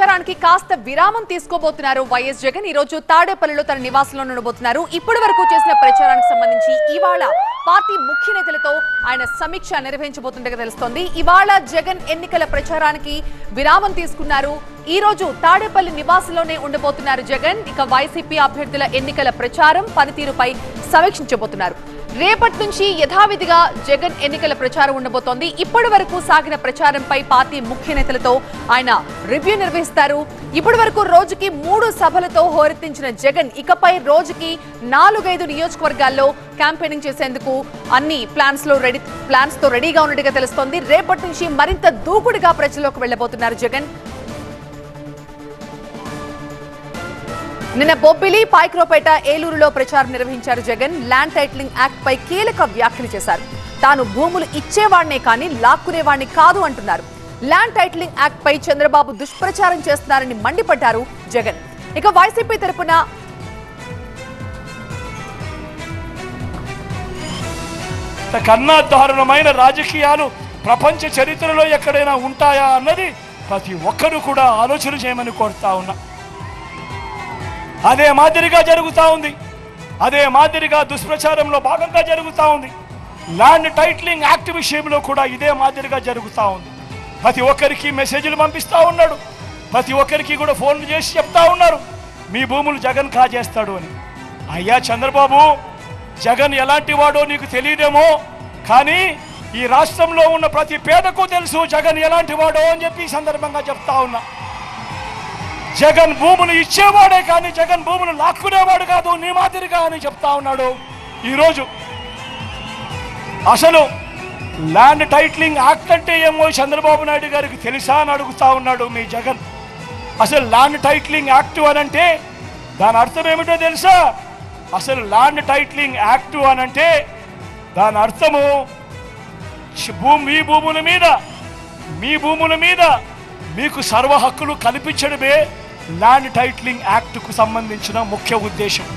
ప్రచారానికి కాస్త విరామం తీసుకోబోతున్నారు వైఎస్ జగన్. ఈ రోజు తాడేపల్లిలో తన నివాసంలో ఉండబోతున్నారు. ఇప్పటి వరకు చేసిన ప్రచారానికి సంబంధించి ఇవాళ పార్టీ ముఖ్య నేతలతో ఆయన సమీక్ష నిర్వహించబోతుండగా తెలుస్తోంది. ఇవాళ జగన్ ఎన్నికల ప్రచారానికి విరామం తీసుకున్నారు. ఈ రోజు తాడేపల్లి నివాసంలోనే ఉండబోతున్నారు జగన్. ఇక వైసీపీ అభ్యర్థుల ఎన్నికల ప్రచారం పనితీరుపై సమీక్షించబోతున్నారు. రేపటి నుంచి యథావిధిగా జగన్ ఎన్నికల ప్రచారం ఉండబోతోంది. ఇప్పటి వరకు సాగిన ప్రచారంపై పార్టీ ముఖ్య నేతలతో ఆయన రివ్యూ నిర్వహిస్తారు. ఇప్పటి వరకు రోజుకి మూడు సభలతో హోరెత్తించిన జగన్ ఇకపై రోజుకి నాలుగైదు నియోజకవర్గాల్లో క్యాంపెయినింగ్ చేసేందుకు అన్ని ప్లాన్స్లో రెడీ ప్లాన్స్తో రెడీగా ఉన్నట్టుగా తెలుస్తోంది. రేపటి నుంచి మరింత దూకుడుగా ప్రజల్లోకి వెళ్ళబోతున్నారు జగన్. నిన్న బొబ్బిలి పాయ్క్రోపేట ఏలూరులో ప్రచారం నిర్వహించారు జగన్. ల్యాండ్ టైటిలింగ్ యాక్ట్ పై కీలక వ్యాఖ్యలు చేశారు. తాను భూములు ఇచ్చేవాడినే కానీ లాక్కునేవాడిని కాదు అంటున్నారు. ల్యాండ్ టైటిలింగ్ యాక్ట్ పై చంద్రబాబు దుష్ప్రచారం చేస్తున్నారని మండిపడ్డారు జగన్. ఇక వైసీపీ తరపున కన్నా దారుణమైన రాజకీయాలు ప్రపంచ చరిత్రలో ఎక్కడైనా ఉంటాయా అన్నది ప్రతి ఒక్కరూ కూడా ఆలోచన చేయమని కోరుతా ఉన్నా. అదే మాదిరిగా జరుగుతూ ఉంది. అదే మాదిరిగా దుష్ప్రచారంలో భాగంగా జరుగుతూ ఉంది. ల్యాండ్ టైటిలింగ్ యాక్ట్ విషయంలో కూడా ఇదే మాదిరిగా జరుగుతూ ఉంది. ప్రతి ఒక్కరికి మెసేజ్లు పంపిస్తూ ఉన్నాడు. ప్రతి ఒక్కరికి కూడా ఫోన్లు చేసి చెప్తా ఉన్నారు. మీ భూములు జగన్ కాజేస్తాడు అని. అయ్యా చంద్రబాబు జగన్ ఎలాంటి వాడో నీకు తెలియదేమో. కానీ ఈ రాష్ట్రంలో ఉన్న ప్రతి పేదకు తెలుసు జగన్ ఎలాంటి వాడో అని చెప్పి సందర్భంగా చెప్తా ఉన్నా. జగన్ భూములు ఇచ్చేవాడే కానీ జగన్ భూములు లాక్కునేవాడు కాదు నీ మాదిరిగా అని చెప్తా ఉన్నాడు. ఈరోజు అసలు ల్యాండ్ టైటిలింగ్ యాక్ట్ అంటే ఏమో చంద్రబాబు నాయుడు గారికి తెలుసా అని అడుగుతా ఉన్నాడు మీ జగన్. అసలు ల్యాండ్ టైటిలింగ్ యాక్ట్ అని అంటే దాని అర్థం ఏమిటో తెలుసా? అసలు ల్యాండ్ టైటిలింగ్ యాక్ట్ అని అంటే దాని అర్థము భూమి మీ భూముల మీద మీ భూముల మీద మీకు సర్వ హక్కులు కల్పించడమే ల్యాండ్ టైటిలింగ్ యాక్ట్కు సంబంధించిన ముఖ్య ఉద్దేశం.